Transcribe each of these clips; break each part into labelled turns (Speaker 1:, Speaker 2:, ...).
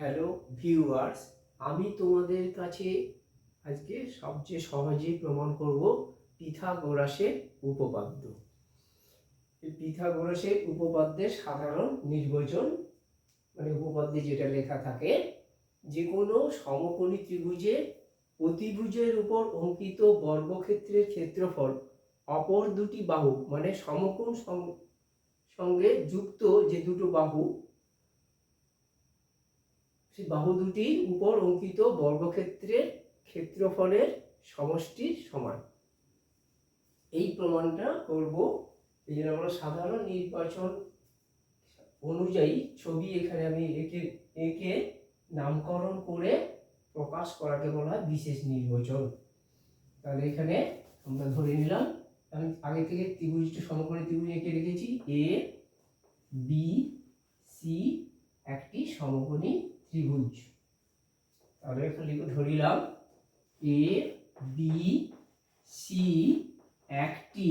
Speaker 1: Hello viewers আমি তোমাদের কাছে আজকে সবচেয়ে সহজে প্রমাণ করব পিথাগোরাসের উপপাদ্য। এই পিথাগোরাসের উপপাদ্যের সাধারণ নির্বাচন মানে উপপাদ্যে যেটা লেখা থাকে যে কোনো সমকোণী ত্রিভুজে অতিভুজের উপর অঙ্কিত বর্গক্ষেত্রের ক্ষেত্রফল অপর দুটি বাহু মানে সমকোণ সঙ্গে যুক্ত যে দুটো বাহু সেই বাহু দুটির উপর অঙ্কিত বর্গক্ষেত্রের ক্ষেত্রফলের সমষ্টির সমান। এই প্রমাণটা করব এই জন্য আমরা সাধারণ নির্বাচন অনুযায়ী ছবি এখানে আমি এঁকে এঁকে নামকরণ করে প্রকাশ করাকে বলা হয় বিশেষ নির্বাচন। তাহলে এখানে আমরা ধরে নিলাম, আমি আগে থেকে ত্রিভুজটা সমকোণী ত্রিভুজ এঁকে রেখেছি এ বি সি একটি সমকোণী ত্রিভুজ। তাহলে এখানে লিখে ধরিলাম এ বি সি একটি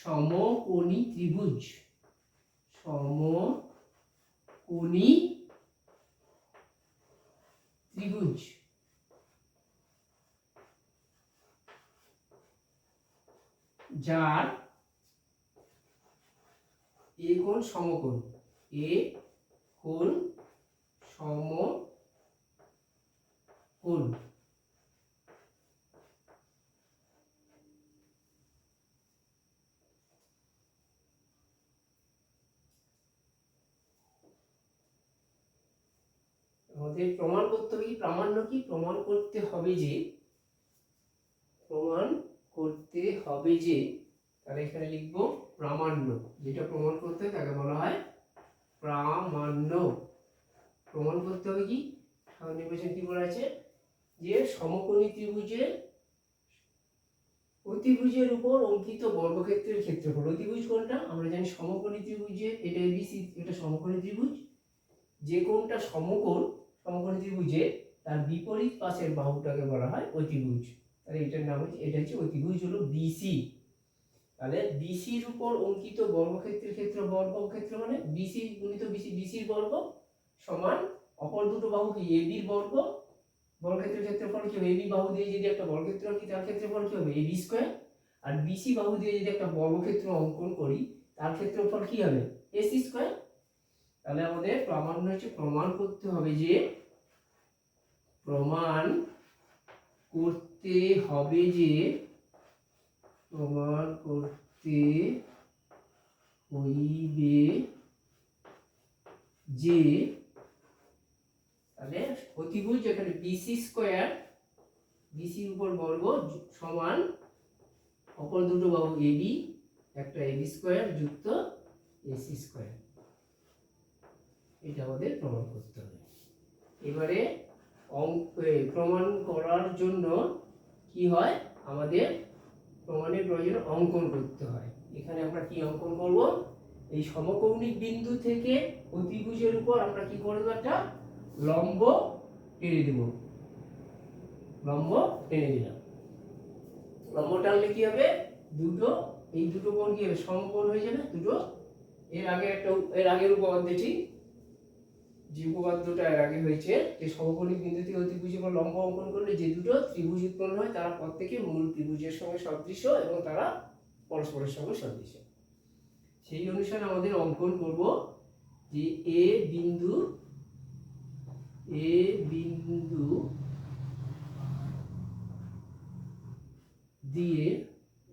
Speaker 1: সমকোণী ত্রিভুজ। সমকোণী ত্রিভুজ। যার এ কোণ সমকোণ এ কোণ সমকোণ আমাদের প্রমাণ করতে হবে কি? প্রামাণ্য কি? প্রমাণ করতে হবে যে, প্রমাণ করতে হবে যে, তাহলে এখানে লিখব প্রামাণ্য। যেটা প্রমাণ করতে তাকে বলা হয় প্রামাণ্য। প্রমাণ করতে হবে কি? সাধারণ নির্বাচন কি বলা আছে যে সমকোণী ত্রিভুজের অতিভুজের উপর অঙ্কিত বর্গক্ষেত্রের ক্ষেত্রফল। অতিভুজ কোনটা? আমরা জানি সমকোণী ত্রিভুজের এটা এবিসি এটা সমকোণী ত্রিভুজ। যে কোনটা সমকোণ, সমকোণী ত্রিভুজের তার বিপরীত পাশের বাহুটাকে বলা হয় অতিভুজ। তাহলে এটার নাম হচ্ছে, এটা হচ্ছে অতিভুজ হলো বিসি তাহলে বিসির উপর অঙ্কিত বর্গক্ষেত্রের ক্ষেত্র, বর্গক্ষেত্র মানে বিসি গুণিত বিসি বিসির বর্গ সমান অপর দুটো বাহু কি এবির বর্গ? বর্গক্ষেত্রের ক্ষেত্রফল কি হবে? এবি বাহু দিয়ে যদি একটা বর্গক্ষেত্র আঁকি, তার ক্ষেত্রফল কি হবে? এবি স্কোয়ার আর বিসি বাহু দিয়ে যদি একটা বর্গক্ষেত্র অঙ্কন করি, তার ক্ষেত্রফল কি হবে? এসি স্কোয়ার তাহলে আমাদের প্রামাণ্য হচ্ছে প্রমাণ করতে হবে যে প্রমাণ করতে হবে যে প্রমাণ করতে হইবে যে, তাহলে অতিভুজ এখানে বিসি স্কোয়ার বিসির উপর বর্গ সমান অপর দুটো বাহু এবি একটা এবি স্কোয়ার যুক্ত এসি স্কোয়ার এটা আমাদের প্রমাণ করতে হবে। এবারে অঙ্ক প্রমাণ করার জন্য কি হয়? আমাদের প্রমাণের প্রয়োজন অঙ্কন করতে হয়। এখানে আমরা কি অঙ্কন করব? এই সমকৌণিক বিন্দু থেকে অতিভুজের উপর আমরা কি করব একটা? লম্ব টেনে দেব। লম্ব টেনে দিলাম। লম্ব টানলে কি হবে? দুটো। এই দুটো কোণ কি হবে? সমকোণ হয়ে যাবে। দুটো। এর আগে একটা, এর আগের উপর উপপাদ্যটি যে উপপাদ্যটা এর আগে হয়েছে যে সমকোণী বিন্দু থেকে অতিভুজ এবং লম্ব অঙ্কন করলে যে দুটো ত্রিভুজ উৎপন্ন হয়, তারা প্রত্যেকে মূল ত্রিভুজের সঙ্গে সদৃশ্য এবং তারা পরস্পরের সঙ্গে সদৃশ্য। সেই অনুসারে আমাদের অঙ্কন করব যে এ বিন্দু এ বিন্দু দিয়ে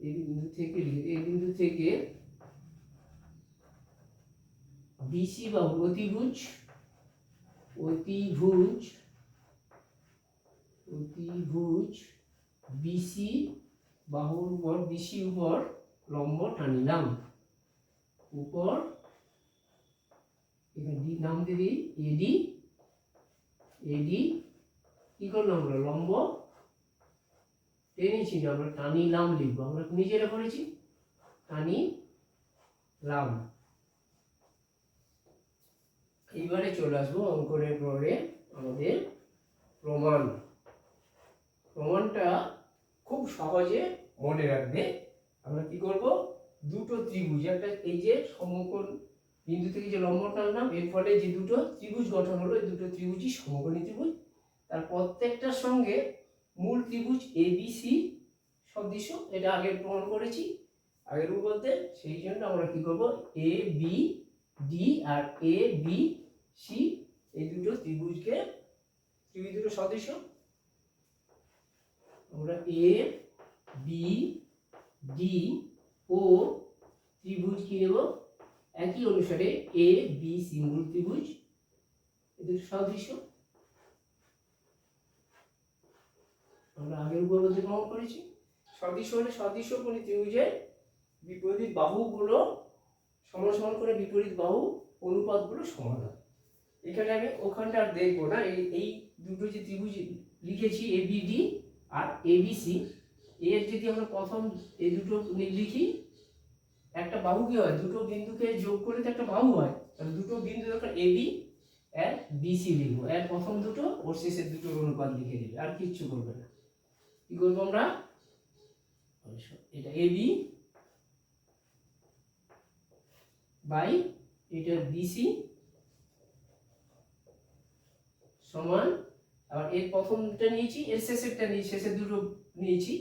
Speaker 1: এ বিন্দু থেকে, এ বিন্দু থেকে বিসি বা অতিভুজ অতিভুজ অতিভুজ বিসি বাহুর উপর বিসি উপর লম্ব টানিলাম। উপর, এখানে ডি নাম দিই এডি এডি কি করলাম আমরা? লম্ব টেনেছি না আমরা টানিলাম লিখব। আমরা নিজেরা করেছি? টানি লাম এইবারে চলে আসব অঙ্কনের পরে আমাদের প্রমাণ। প্রমাণটা খুব সহজে মনে রাখবে। আমরা কি করব? দুটো ত্রিভুজ, একটা এই যে সমকোণ বিন্দু থেকে যে লম্ব টানলাম, এর ফলে যে দুটো ত্রিভুজ গঠন হলো, এই দুটো ত্রিভুজই সমকোণী ত্রিভুজ। তার প্রত্যেকটার সঙ্গে মূল ত্রিভুজ এ বি সি সদৃশ এটা আগে প্রমাণ করেছি। আগের বলতে, সেই জন্য আমরা কি করব? এ বি ডি আর এ বি সি, এই দুটো ত্রিভুজকে, ত্রিভুজ দুটো সদৃশ আমরা এ, বি, ডি ও ত্রিভুজ কি নেব? একই অনুসারে এ, বি, সি মূল ত্রিভুজ। দুটো সদৃশ আমরা আগের উপপাদ্য প্রমাণ করেছি। সদৃশ হলে সদৃশ কোন ত্রিভুজের বিপরীত বাহুগুলো সমান সমান করে বিপরীত বাহু অনুপাতগুলো হয়। এখানে আমি ওখানটা আর দেখব না। এই এই দুটো যে ত্রিভুজ লিখেছি এ বি ডি আর এ বি সি এর যদি আমরা প্রথম এই দুটো লিখি, একটা বাহু কি হয়? দুটো বিন্দুকে যোগ করে তো একটা বাহু হয়। তাহলে দুটো বিন্দু যখন এ বি এর বিসি লিখব। এর প্রথম দুটো, ওর শেষের দুটোর অনুপাত লিখে দিবে। আর কিচ্ছু করবে না। কি করব আমরা? এটা এ বি বাই এটা বিসি সমান, আবার এর প্রথমটা নিয়েছি, এর শেষেরটা নিয়ে, শেষের দুটো নিয়েছি,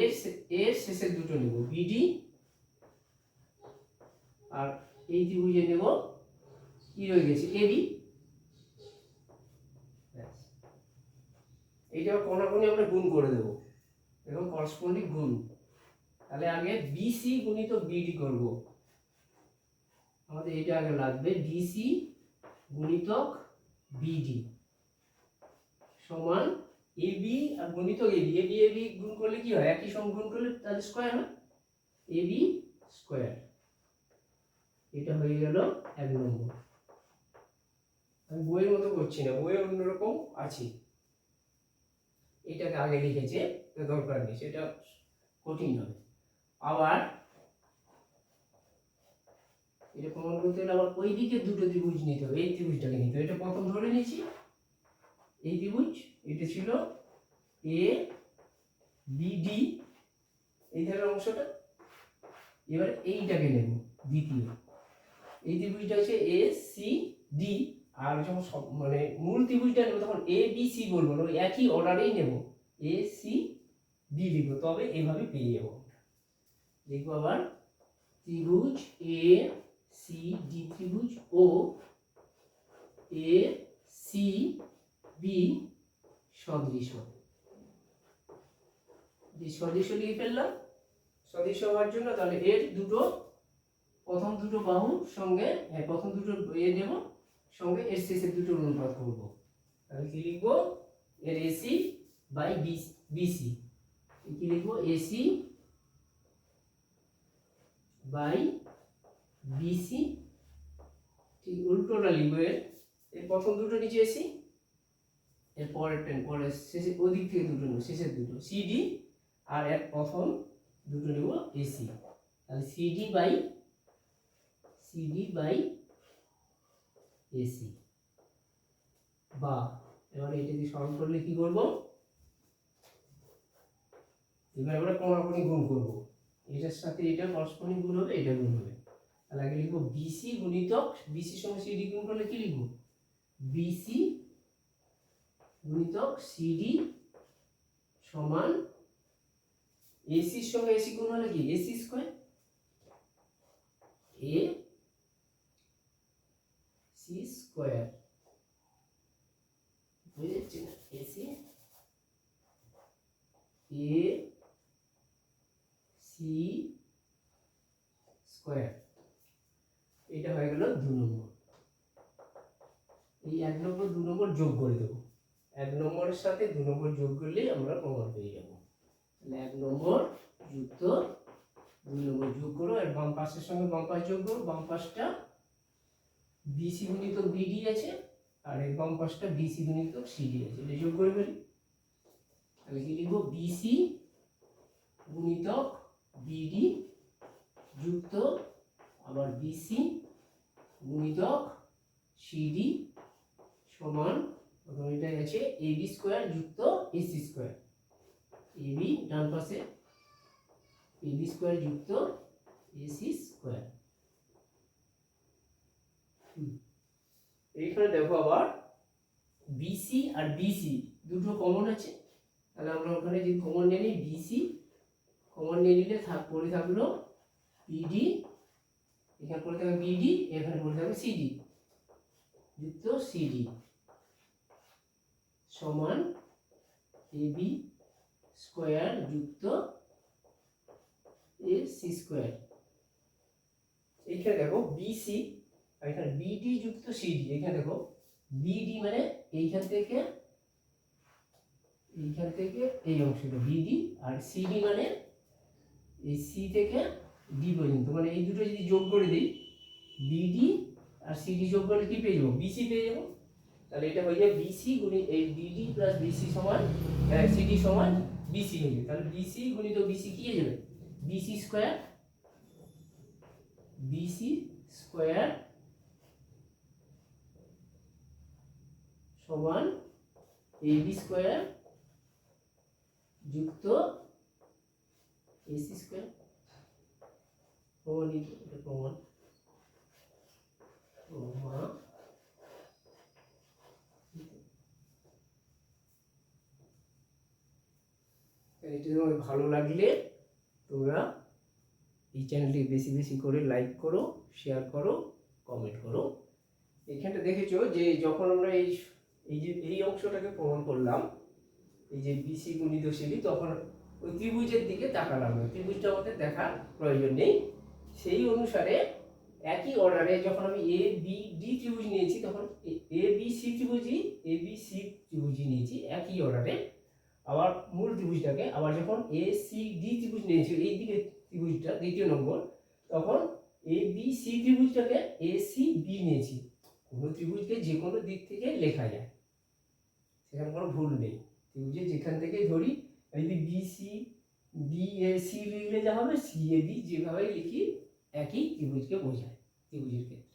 Speaker 1: এর এর শেষের দুটো নেব বিডি আর এই ত্রিভুজে নেব, কি রয়ে গেছে এবি এইটা কোনাকুনি আমরা গুণ করে দেবো এবং করসপন্ডিং গুণ। তাহলে আগে বিসি গুণিত বিডি করব। আমাদের এটা আগে লাগবে বিসি গুণিতক বিডি সমান এবি আর গুণিতক এবি এবি এবি গুণ করলে কি হয়? একই সঙ্গে গুণ করলে তাহলে স্কোয়ার হয়? এবি স্কোয়ার এটা হয়ে গেল এক নম্বর। আমি বইয়ের মতো করছি না, বইয়ে অন্যরকম আছে। এটাকে আগে লিখেছে দরকার নেই, সেটা কঠিন হবে। আবার এটা প্রমাণ করতে হলে আবার ওই দিকে দুটো ত্রিভুজ নিতে হবে, এই ত্রিভুজটাকে নিতে হবে। এটা প্রথম ধরে নিয়েছি এই ত্রিভুজ, এটা ছিল এ বিডি এই ধরনের অংশটা। এবার এইটাকে নেব, দ্বিতীয়। এই ত্রিভুজটা হচ্ছে এ সি ডি আর যখন সব মানে মূল ত্রিভুজটা নেব, তখন এ বি সি বলব না একই অর্ডারেই নেব। এ সি ডি লিখব, তবে এভাবে পেয়ে যাব লিখব আবার ত্রিভুজ এ সি ডি ত্রিভুজ ও এ সি বি সদৃশ সদৃশ লিখে ফেললাম। সদৃশ হওয়ার জন্য তাহলে এর দুটো, প্রথম দুটো বাহু সঙ্গে হ্যাঁ প্রথম দুটো এ নেব, সঙ্গে এর শেষের দুটো অনুপাত করব। তাহলে কি লিখব? এর এসি বাই বিসি কি লিখব? এসি বাই বিসি ঠিক উল্টোটা লিখব এর। এর প্রথম দুটো নিচে এসি এর পরের টেন পরের শেষে, ওদিক থেকে দুটো নেব, শেষের দুটো। সিডি আর এক প্রথম দুটো নেব এসি তাহলে CD by CD by AC বা, এবার এটা দিয়ে সরল করলে কি করব? এবার আমরা কোনাকুনি গুণ করব। এটার সাথে এটা করসপন্ডিং গুণ হবে, এটা গুণ হবে। তাহলে আগে লিখব বিসি গুণিতক বিসি সঙ্গে সিডি গুণ করলে কি লিখব? বিসি গুণিতক সিডি সমান এসির সঙ্গে এসি গুণ হলে কি? AC square A C square বুঝে এসি এ সি স্কোয়ার এটা হয়ে গেল দু নম্বর। এই এক নম্বর দু নম্বর যোগ করে দেবো। এক নম্বরের সাথে দু নম্বর যোগ করলে আমরা প্রমাণ পেয়ে যাব। তাহলে এক নম্বর যুক্ত, দুই নম্বর যোগ করো আর বাম পাশের সঙ্গে বাম পাশ যোগ করো, বাম পাশটা বিসি গুণিত বিডি আছে, আর এই বাম পাশটা বিসি গুণিত সিডি আছে, এটা যোগ করে ফেলি। তাহলে কি লিখব? বিসি গুণিতক বিডি যুক্ত, আবার বিসি গুণিতক সিডি সমান, প্রথম এটা আছে এবি স্কোয়ার যুক্ত এসি স্কোয়ার এবি ডান পাশে এবি স্কোয়ার যুক্ত এসি স্কোয়ার এইখানে দেখো আবার বিসি আর বিসি দুটো কমন আছে। তাহলে আমরা ওখানে যদি কমন নিয়ে নিই বিসি কমন নিয়ে নিলে থাক, পড়ে থাকল বিডি এখানে পড়ে থাকবে বিডি এখানে পড়ে থাকবে সিডি যুক্ত সিডি সমান এবি স্কোয়ার যুক্ত এ সি স্কোয়ার। এইখানে দেখো বিসি আর এখানে বিডি যুক্ত সিডি এখানে দেখো বিডি মানে এইখান থেকে এইখান থেকে এই অংশটা বিডি আর সিডি মানে এই সি থেকে ডি পর্যন্ত। মানে এই দুটো যদি যোগ করে দিই বিডি আর সিডি যোগ করলে কি পেয়ে যাব? বিসি পেয়ে যাব। তাহলে এটা হয়ে যাবে বিসি গুণি এই বিডি প্লাস বিসি সমান সিডি সমান বিসি হয়ে তাহলে বিসি গুণিত বিসি কি হয়ে যাবে? বিসি স্কোয়ার বিসি স্কোয়ার সমান এবি স্কোয়ার যুক্ত এসি স্কোয়ার প্রমাণিত, এটা প্রমাণ। এটা তোমার ভালো লাগলে তোমরা এই চ্যানেলটি বেশি বেশি করে লাইক করো শেয়ার করো কমেন্ট করো। এখানটা দেখেছ যে যখন আমরা এই এই যে, এই অংশটাকে প্রমাণ করলাম, এই যে বিসি গুণিত সিডি তখন ওই ত্রিভুজের দিকে তাকালাম ত্রিভুজটা আমাদের দেখার প্রয়োজন নেই। সেই অনুসারে একই অর্ডারে যখন আমি এ বি ডি ত্রিভুজ নিয়েছি, তখন এ বি সি ত্রিভুজই এ বি সি ত্রিভুজই নিয়েছি, একই অর্ডারে আবার মূল ত্রিভুজটাকে আবার যখন এ সি ডি ত্রিভুজ নিয়েছি, এই দিকে ত্রিভুজটা, দ্বিতীয় নম্বর, তখন এ বি সি ত্রিভুজটাকে এ সি বি নিয়েছি। কোনো ত্রিভুজকে যে কোনো দিক থেকে লেখা যায়। সেখানে কোনো ভুল নেই। ত্রিভুজে যেখান থেকে ধরি যদি B C B A C লিখলে যা হবে সি এ বি যেভাবে লিখি, একই ত্রিভুজকে বোঝায়। ত্রিভুজের ক্ষেত্রে।